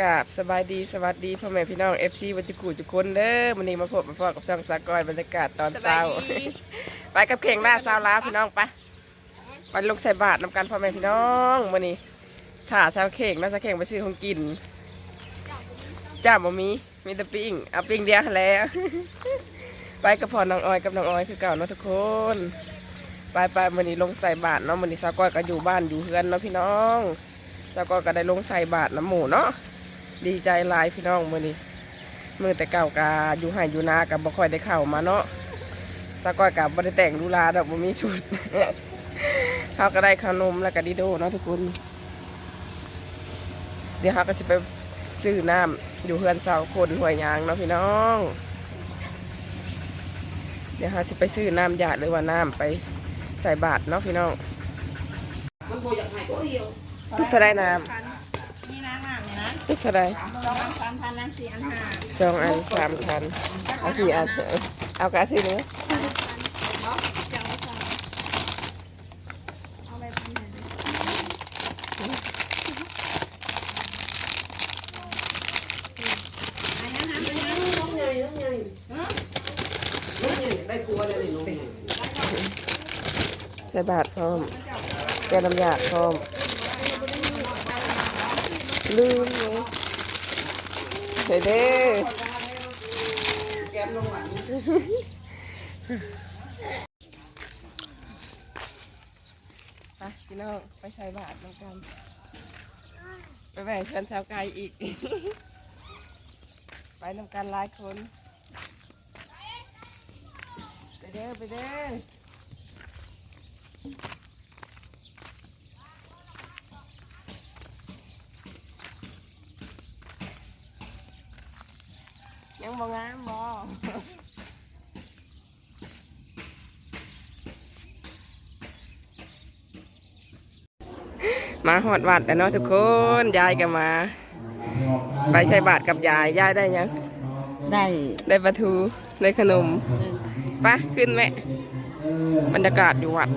กราบสบายดีสวัสดีพ่อแม่พี่น้องเอฟซีวัจกูจุกคนเด้อวันนี้มาพบมาพอกับช่องสากอยบรรยากาศตอนเช้า ไปกับเข่งหน้าสาวลาวพี่น้องไปไปลงใส่บาตรนำกันพ่อแม่พี่น้องวันนี้ถ่าสาวเข่งนะสาวเข่งไปซื้อของกินจ้าบ่มีมีแต่ปิ้งเอาปิ้งเดียวหั้นแหล้วไปกับพ่อน้องออยกับน้องออยคือเก่าเนาะทุกคนไปไปวันนี้ลงใส่บาตรเนาะวันนี้สาวก้อยก็อยู่บ้านอยู่เฮือนเนาะพี่น้องสาวก้อยก็ได้ลงใส่บาตรน้ำหมูเนาะ ดีใจหลายพี่น้องมื่อนี้มือแต่เก่ากาอยู่ให้อยู่นากับบ่ค่อยได้เข้ามาเนาะสาวก้อยกับบ่ได้แต่งดูลาดอกบ่มีชุดเขาก็ได้ขนมแล้วก็ดิโดเนาะทุกคน เดี๋ยวเขาก็จะไปซื้อน้ำอยู่เฮือนเสาคนห้วยยางเนาะพี่น้อง เดี๋ยวเขาจะไปซื้อน้ำหยาดหรือว่าน้ำไปใส่บาตรเนาะพี่น้องมันโบอยากให้ตัวเดียวทุกเท่าไรน้นี่นะหนัง เนี่ยนะำทุกเท่าไรสองอันสามพันนะสี่อันห้าสองอันสามพันเอาสี่อันเอากระซื้อเนื้อจะเอาสองเอาไปพันหนึ่งอันนั้นห้ามไปนะน้องใหญ่น้องใหญ่น้องใหญ่ได้กลัวเลยนี่น้องใหญ่ใส่บาตรพร้อมแกน้ำหยาดพร้อมลืม เลยใส่เด้อแก้มลงหลังไปพี่น้องไปใส่บาตรน้ำกันไปแบ่งเพื่อนชาวไกลอีก ไปน้ำกันหลายคน ไปเด้อไปเด้อ ยังบ่งามบ่มาหอดวัดแล้วเนาะทุกคน ยายก็มา ไปใส่บาตรกับยาย ยายได้ยัง ได้ได้ปลาทู ได้ขนมไปะขึ้นแม่บรรยากาศอยู่วัด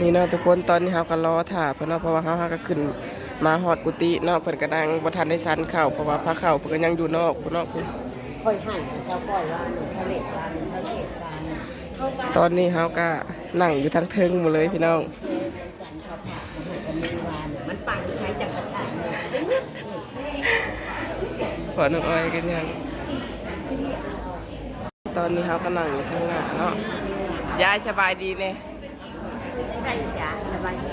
นี่เนาะทุกคนตอนนี้เราก็รอถ่าเพื่อนเนาะเพราะว่าเราก็ขึ้น มาหอดกุฏิเนาะเพิ่นก็ดังบ่ทันได้สันเข่าเพราะว่าพระเข่าเพิ่นก็ยังอยู่นอกพุ่นเนาะพุ่นค่อยให้เจ้าก้อยว่าหนึ่งเฉลตว่าหนึ่งเฉลตว่าหนึ่งตอนนี้เราก็นั่งอยู่ทั้งเทิงหมดเลยพี่น้องกันเขาผ่ามันก็มีวานมันปังใช้จักรพรรดิขอน้องอ้อยกันยังตอนนี้เราก็นั่งอยู่ข้างหน้าเนาะยายสบายดีเนี่ยใช่จ้ะสบายดี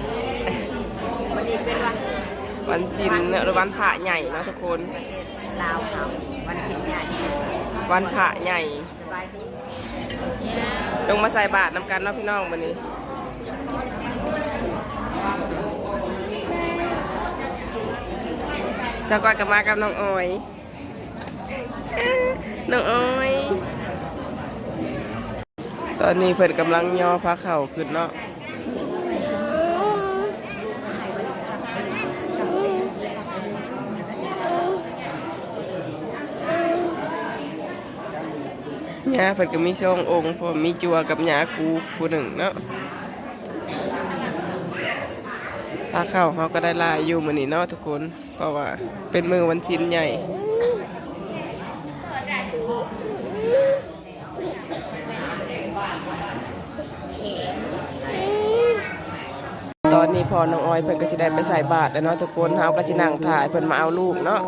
วันศิลเนอะหรือวันพระใหญ่เนาะทุกคนเกษตรลาวเขาวันสิงห์ใหญ่วันพระใหญ่ สบายดีลงมาใส่บาตรน้ำกันเนาะพี่น้องวันนี้ เจ้าก้อยกับมากับน้องอ้อยเอ้อน้องอ้อย ตอนนี้เพิ่นกำลังย่อพระเข่าขึ้นเนาะ หญ้าเพิ่นก็มีสององค์พอมีจัวกับหญ้าคูคู่หนึ่งเนาะพระเข่าเขาก็ได้ลายอยู่มือนี้เนาะทุกคนเพราะว่าเป็นมือวันศิลใหญ่ตอนนี้พอน้องออยเพิ่นก็สิได้ไปใส่บาตรแล้วเนาะทุกคนเฮาก็สินั่งถ่ายเพิ่นมาเอาลูกเนาะ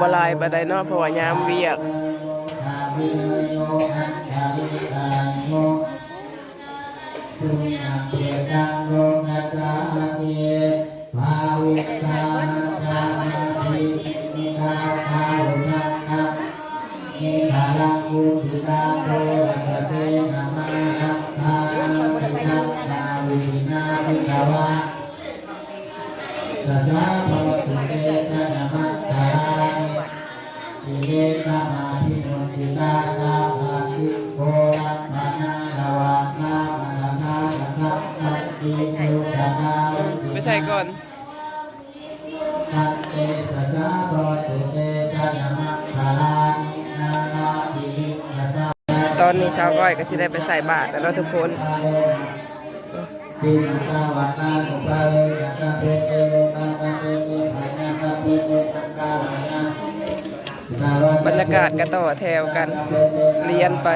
บ่ลายปานใดเนาะเพราะว่ายามเวียกตั อนนี้ชาวก้อยก็สิได้ไปใส่บาตรแล้วเนาะทุกคนตินตาวัตาสุภาเลนะคาเปเอโลกาคาเปเอภานะคาเปเอสังกาลานะบรรยากาศก็ต่อแถวกันเรียนไป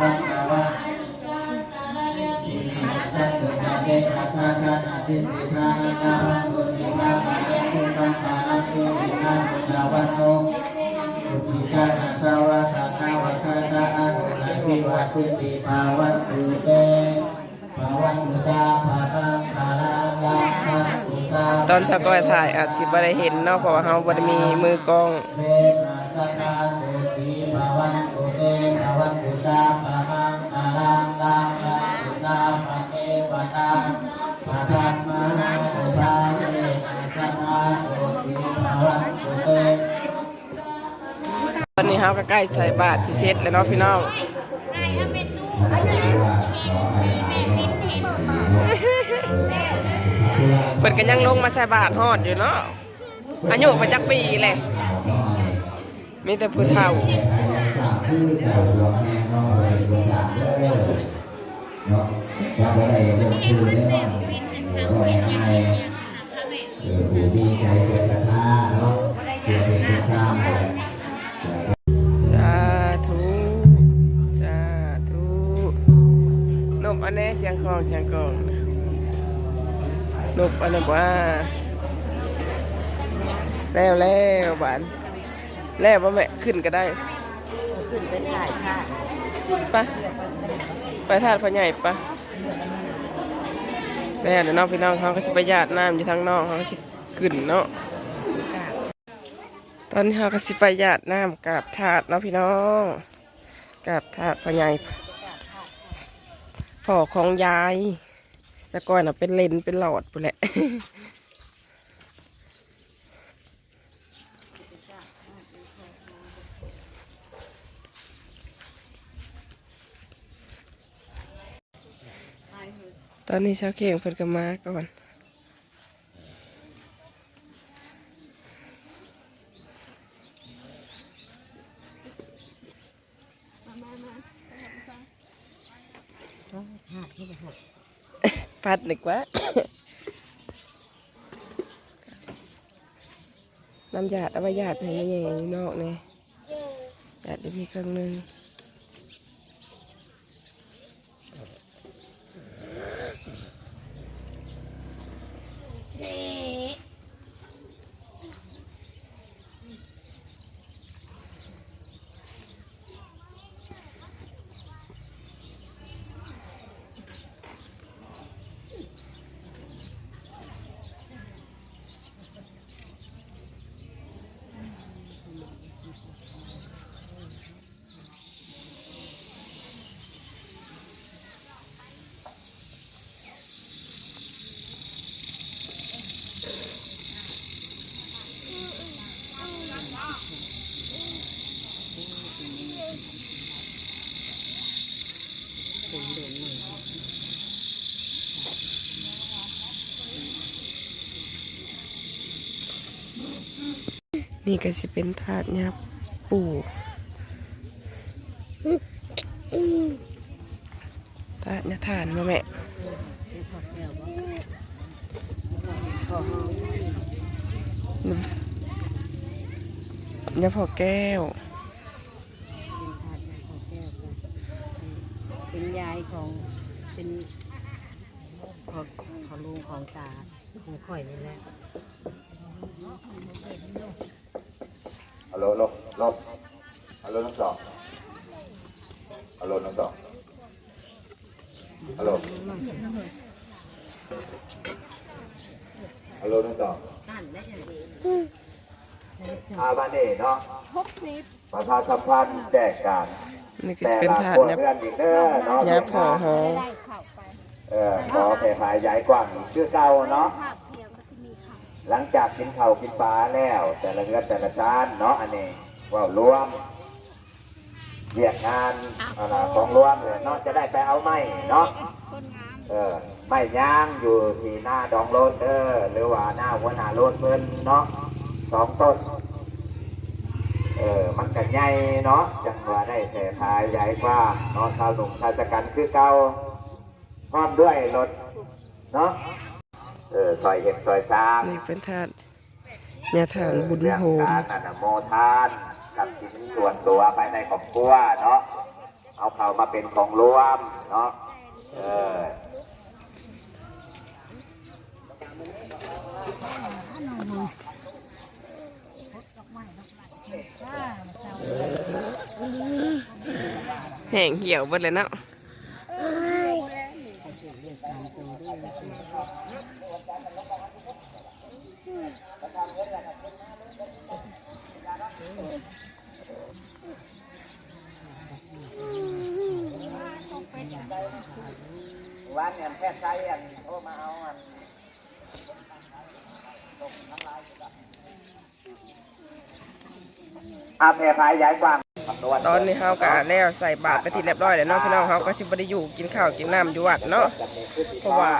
ค สิติทานาตุสิมาปะทุตังปานัสิตินามุตาวันโนอุทิกานาสาวะสัทาวะคาตาอนุนาสิวัสิติภาวันตุเตภาวันตุตาภาตังคาลังลังคันตุตาตอนชาวก้อยถ่ายอาจสิบ่ได้เห็นเนาะเพราะว่าเฮาบ่ได้มีมือกล้องเว นี้เฮาก็ใกล้ใส่บาตรที่เสร็จแล้วเนาะพี่น้องเปิดกันยังลงมาใส่บาตรฮอดอยู่เนาะอายุมาจักปีแหละมีแต่ผู้เฒ่าจะไป อันนี้เจียงคองเจียงกองนบอันนี้ว่าแล้วแล้วบานแล้วว่าแม่ขึ้นก็ได้ ขึ้นไปถ่ายค่ะปะไปทาดพ่อใหญ่ปะแล้วเดี๋ยวน้องพี่น้องเขาก็สิไปหยาดน้ำอยู่ทางนอกเขาสิขึ้นเนาะตอนนี้เขาก็สิไปหยาดน้ำกราบถาดเนาะพี่น้องกราบถาดพ่อใหญ่ พ่อของยาย แต่ก่อนน่ะเป็นเลนเป็นหลอดไปแหละตอนนี้ชาวเข่งเพิ่นก็มาก่อน ปัดหนึ่งวะน้ำหยาดเอาไปหยาดให้แม่ใหญ่นอกเนี่ยหยาดได้มีครั้งหนึ่ง นี่ก็สิเป็นถาดยาปูถาดยาทานมาแม่ยาพอแก้ว เป็นยายของเป็นของของลุงของตาของข่อยนี่แหละฮัลโหลลบลบฮัลโหลน้องสองฮัลโหลน้องสองฮัลโหลฮัลโหลน้องสองนั่นได้อย่างดีอาบาเน่เนาะประชาสัมพันธ์แจกการ นี่ก็แต่สิเป็นละถาดคนยาเพื่อนอีกเด้อเนาะยาพอหอเออขอแผ่ภายย้ายกว้างชื่อเก่าเนาะหลังจากกินข้าวกินปลาแล้ว แต่ละเรือนแต่ละจานเนาะอันนี้ว่ารวมเรียกงานอะไรของรวมเลยเนาะจะได้ไปเอาไม้เนาะเออไม้ย่างอยู่ที่หน้าดองโรดเดอร์หรือว่าหน้าหัวหน้าโรดเพิ่นเนาะสองต้นเออมันก็ใหญ่เนาะจังว่าได้แต่ทายใหญ่กว่าเนาะชาวหนุ่มชาวสกันคือเก่าพร้อมด้วยรถเนาะเออซอยเห็ดซอยซางนี่เป็นทานยาทานบุญโฮมเรื่องการอนุโมทานกับสินส่วนตัวภายในครอบครัวเนาะเอาเข้ามาเป็นของรวมเนาะเออ แห้งเหี่ยวเบิดเลยเนาะวันเนี่ยแพทย์ใจอันโทรมาเอา อาแพรพายย้ายกว้างตอนนี้เฮากะแล้วใส่บาตรไปที่เรียบร้อยแล้วเนาะพี่น้องเฮาก็สิบ่ได้อยู่กินข้าวกินน้ำอยู่วัดเนาะเพราะว่า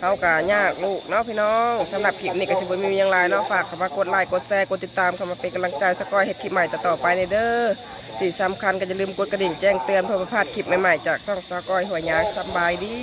เฮากะยากลูกเนาะพี่น้องสำหรับคลิปนี้ก็สิบ่มีหยังหลายเนาะฝากเข้ามากดไลค์กดแชร์กดติดตามเข้ามาเป็นกำลังใจสกอยเฮ็ดคลิปใหม่ต่อไปในเด้อที่สำคัญก็อย่าลืมกดกระดิ่งแจ้งเตือนเพื่อบ่พลาดคลิปใหม่ๆจากช่องสกอยหัวยางสบายดี